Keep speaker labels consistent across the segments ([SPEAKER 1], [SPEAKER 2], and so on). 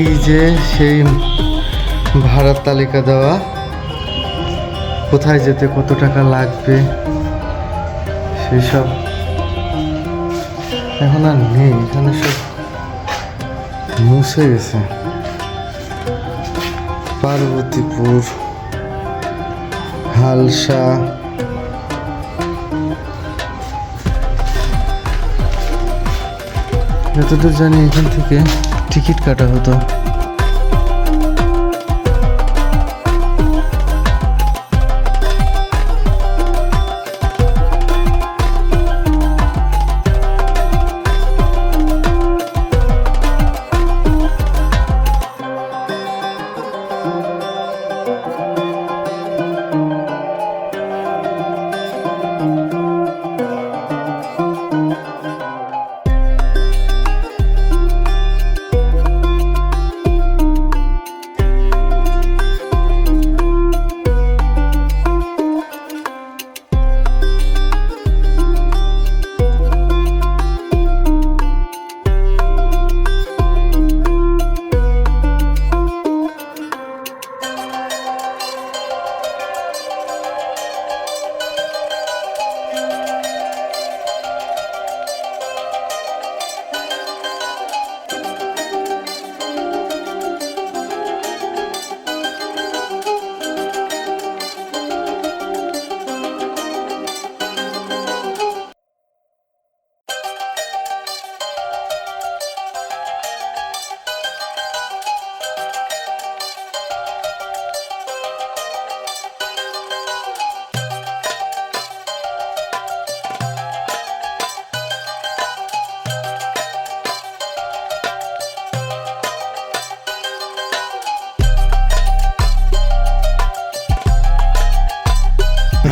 [SPEAKER 1] এই যে সেই ভাড়ার তালিকা দেওয়া। কোথায় যেতে কত টাকা লাগবে? সেসব এখন আর নেই, এখানে সব মুছে গেছে। পার্বতীপুর, হালসা। যতদূর জানি এখান থেকে টিকিট কাটা হতো।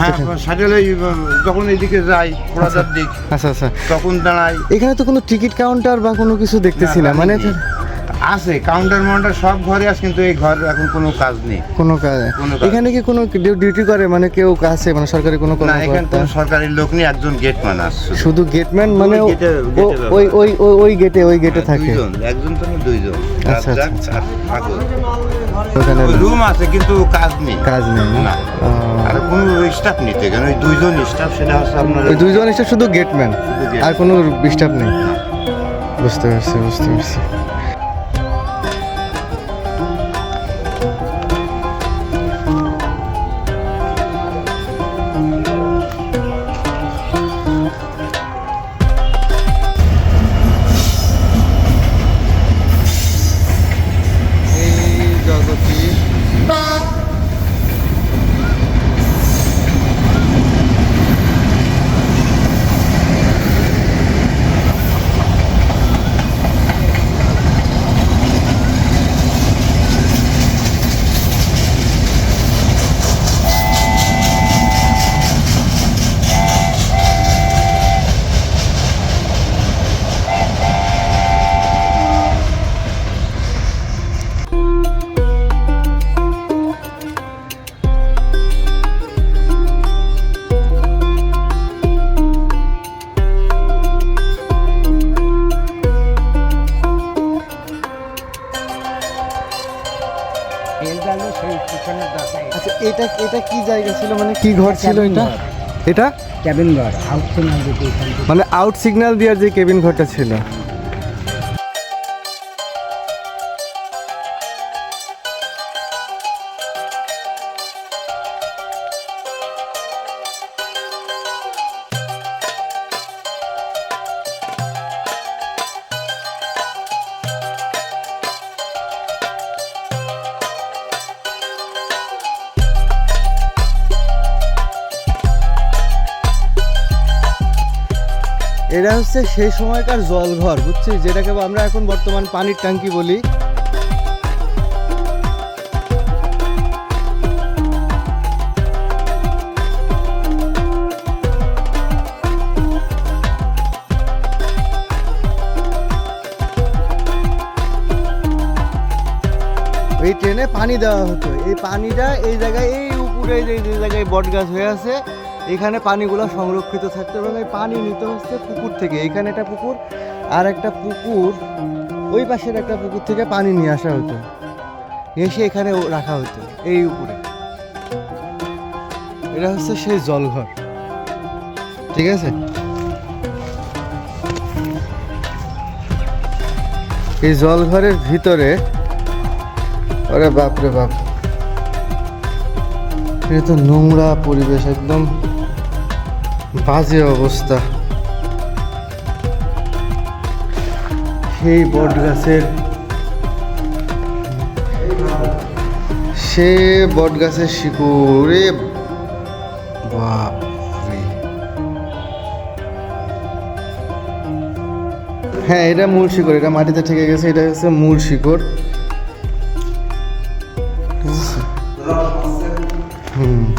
[SPEAKER 2] হ্যাঁ যখন এদিকে যাই দিক
[SPEAKER 1] আচ্ছা আচ্ছা।
[SPEAKER 2] তখন দাঁড়াই।
[SPEAKER 1] এখানে তো কোনো টিকিট কাউন্টার বা কোনো কিছু দেখতেছি না। মানে
[SPEAKER 2] আছে কাউন্টার মাউন্টার সব ঘরে আছে কিন্তু এই ঘর এখন কোনো কাজ নেই।
[SPEAKER 1] কোনো কাজ
[SPEAKER 2] কোনো কাজ
[SPEAKER 1] এখানে কি কোনো ডিউটি করে? মানে কেউ আছে মানে সরকারি কোনো
[SPEAKER 2] না এখানে
[SPEAKER 1] কর্মকর্তা
[SPEAKER 2] কোনো সরকারি লোক নেই একজন গেট ম্যান আছে শুধু।
[SPEAKER 1] গেটম্যান মানে
[SPEAKER 2] ওই
[SPEAKER 1] ও- ওই ওই ওই- ওই গেটে ওই গেটে থাকে।
[SPEAKER 2] দুইজন একজন তো না দুইজন।
[SPEAKER 1] আচ্ছা,
[SPEAKER 2] রাজ্জাক
[SPEAKER 1] আচ্ছা,
[SPEAKER 2] আর
[SPEAKER 1] ওখানে
[SPEAKER 2] রুম আছে কিন্তু কাজ নেই।
[SPEAKER 1] কাজ নেই। না?
[SPEAKER 2] আর কোনো স্টাফ নিতে কেন ওই দুইজন স্টাফ সেটা হচ্ছে আপনার
[SPEAKER 1] ওই দুইজন এসে শুধু গেটম্যান
[SPEAKER 2] শুধু gate
[SPEAKER 1] আর কোনো ডিস্টার্ব নেই? বুঝতে পারছি বুঝতে পারছি। এটা এটা কি জায়গা ছিল? মানে কি ঘর ছিল এটা? এটা?
[SPEAKER 3] ক্যাবিন ঘর। আউট সিগন্যাল
[SPEAKER 1] মানে আউট সিগন্যাল দেওয়ার যে কেবিন ঘরটা ছিল। এটা হচ্ছে সেই সময়কার জলঘর বুঝছি যেটাকে আমরা এখন বর্তমান পানির ট্যাঙ্কি বলি। এই ট্রেনে পানি দেওয়া হতো। এই পানিটা এই জায়গায়, এই উপরে যে জায়গায় বট গাছ হয়ে আছে এখানে পানিগুলো সংরক্ষিত থাকতো এবং এই পানি নিতে হচ্ছে পুকুর থেকে। এখানে একটা পুকুর আর একটা পুকুর, ওই পাশের একটা পুকুর থেকে পানি নিয়ে আসা হতো। এসে এখানে রাখা হতো, এই উপরে। এটা হচ্ছে সেই জলঘর। ঠিক আছে? এই জলঘরের ভিতরে, ওরে বাপরে বাপ। এটা তো নোংরা পরিবেশ, একদম। বাজে অবস্থা। সেই বট গাছের সে বট গাছের শিকড়ে বাপ। হ্যাঁ এটা মূল শিকড়, এটা মাটিতে ঠেকে গেছে, এটা হচ্ছে মূল শিকড়। হুম।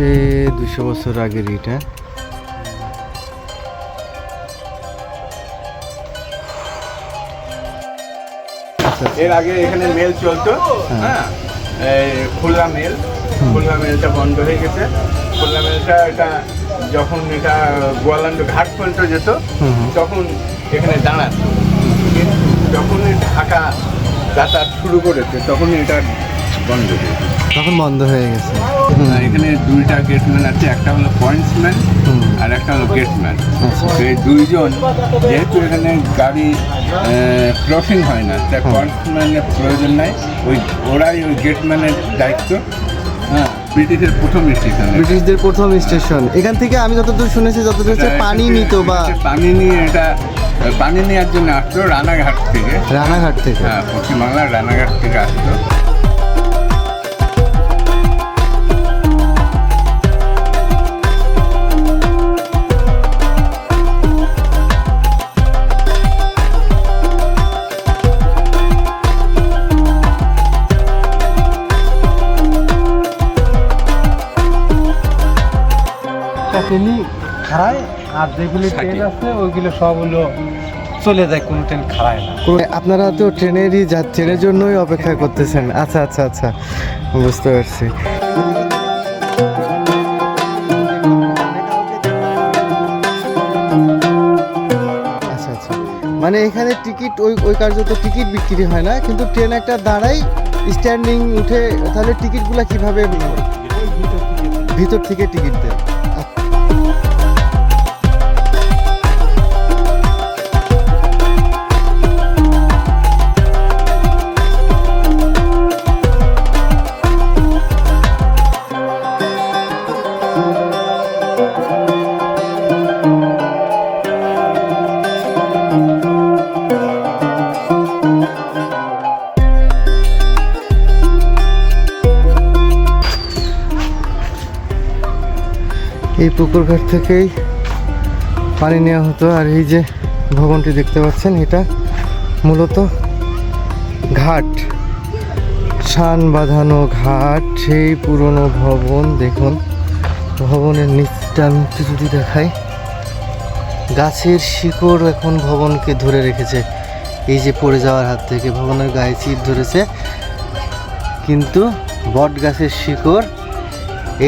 [SPEAKER 1] সে দুশো বছর আগের এটা।
[SPEAKER 4] এর আগে এখানে মেল চলতো হ্যাঁ। এই খুলনা মেল খুলনা মেলটা বন্ধ হয়ে গেছে। খুলনা মেলটা এটা যখন এটা গোয়ালান্ড ঘাট পর্যন্ত যেত। তখন এখানে দাঁড়াতো। যখন ঢাকা যাতায়াত শুরু করেছে তখন এটা বন্ধ হয়ে
[SPEAKER 1] তখন বন্ধ হয়ে গেছে।
[SPEAKER 4] এখানে দুইটা গেটম্যান আছে একটা হলো পয়েন্টসম্যান। আর একটা হলো গেটম্যান
[SPEAKER 1] আচ্ছা।
[SPEAKER 4] এই দুইজন যেহেতু এখানে গাড়ি ক্রসিং হয় না তাই পয়েন্টসম্যানের প্রয়োজন নাই। ওই ওরাই ওই গেটম্যানের দায়িত্ব। হ্যাঁ ব্রিটিশের প্রথম স্টেশন
[SPEAKER 1] ব্রিটিশদের প্রথম স্টেশন এখান থেকে আমি যতদূর শুনেছি যতদূর হচ্ছে পানি নিত বা
[SPEAKER 4] পানি নিয়ে এটা পানি নেওয়ার জন্য আসতো রানাঘাট থেকে।
[SPEAKER 1] রানাঘাট থেকে।
[SPEAKER 4] হ্যাঁ পশ্চিমবাংলার রানাঘাট থেকে আসতো।
[SPEAKER 3] ট্রেনই খারায় আর যেগুলি ট্রেন আছে ওইগুলো সব হলো চলে যায় কোনো ট্রেন খারায় না।
[SPEAKER 1] আপনারা তো ট্রেনেরই যা ট্রেনের জন্যই অপেক্ষা করতেছেন। আচ্ছা আচ্ছা আচ্ছা বুঝতে পারছি। আচ্ছা আচ্ছা। মানে এখানে টিকিট ওই ওই কার্যত টিকিট বিক্রি হয় না কিন্তু ট্রেন একটা দাঁড়াই স্ট্যান্ডিং উঠে তাহলে টিকিটগুলো কীভাবে ভিতর থেকে টিকিট দেয়? এই পুকুর ঘাট থেকেই পানি নেওয়া হতো। আর এই যে ভবনটি দেখতে পাচ্ছেন, এটা মূলত ঘাট। শান বাঁধানো ঘাট, সেই পুরনো ভবন। দেখুন, ভবনের নিচটা আমি যদি দেখাই, গাছের শিকড় এখন ভবনকে ধরে রেখেছে। এই যে পড়ে যাওয়ার হাত থেকে ভবনের গায়ে চিট ধরেছে, কিন্তু বট গাছের শিকড়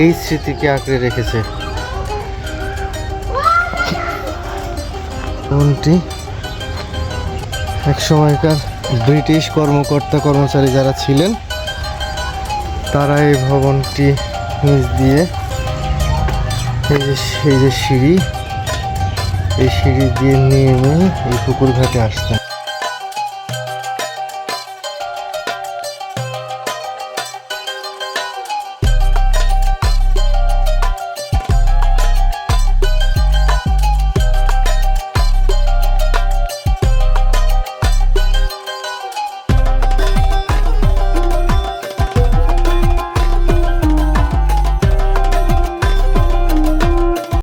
[SPEAKER 1] এই স্মৃতিকে আঁকড়ে রেখেছে। ভবনটি এক সময়কার ব্রিটিশ কর্মকর্তা কর্মচারী যারা ছিলেন, তারা এই ভবনটি নিচ দিয়ে এই যে এই যে সিঁড়ি, এই সিঁড়ি দিয়ে নিয়ে এই পুকুর ঘাটে আসতেন।